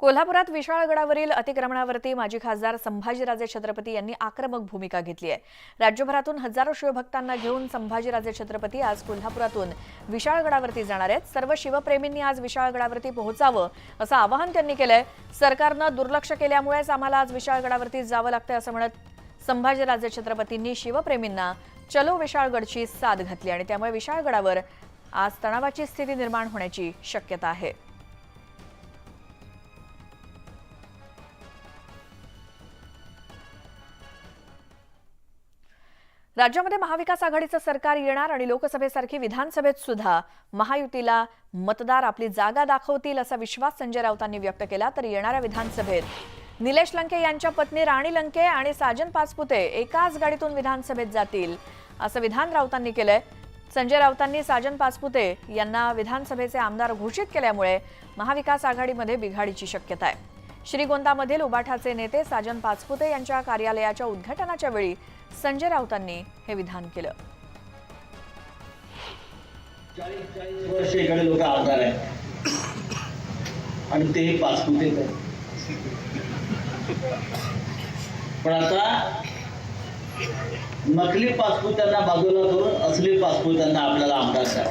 कोल्हापुरात विशाळगडावरील अतिक्रमणावरती माजी खासदार संभाजीराजे छत्रपती यांनी आक्रमक भूमिका घेतली आहे. राज्यभरातून हजारो शिवभक्तांना घेऊन संभाजीराजे छत्रपती आज कोल्हापुरातून विशाळगडावरती जाणार आहेत. सर्व शिवप्रेमींनी आज विशाळगडावरती पोहोचावं असं आवाहन त्यांनी केलंय. सरकारनं दुर्लक्ष केल्यामुळेच आम्हाला आज विशाळगडावरती जावं लागतंय असं म्हणत संभाजीराजे छत्रपतींनी शिवप्रेमींना चलो विशाळगडची साथ घातली आणि त्यामुळे विशाळगडावर आज तणावाची स्थिती निर्माण होण्याची शक्यता आहे. राज्यामध्ये महाविकास आघाडीचं सरकार येणार आणि लोकसभेसारखी विधानसभेत सुद्धा महायुतीला मतदार आपली जागा दाखवतील असा विश्वास संजय राऊतांनी व्यक्त केला तर येणाऱ्या विधानसभेत निलेश लंके यांच्या पत्नी राणी लंके आणि साजन पाचपुते एकाच गाडीतून विधानसभेत जातील असं विधान राऊतांनी केलंय. संजय राऊतांनी साजन पाचपुते यांना विधानसभेचे आमदार घोषित केल्यामुळे महाविकास आघाडीमध्ये बिघाडीची शक्यता आहे. श्रीगोंदामधील उबाठाचे नेते साजन पाचपुते यांच्या कार्यालयाच्या उद्घाटनाच्या वेळी संजय राऊतांनी हे विधान केलं. चाळीस चाळीस वर्ष इकडे लोक आमदार आहेत. आणि तेही पाचपुते पण आता नकली पासपोर्ट बाजूला करून असली पासपोर्ट आपल्याला आमदार करा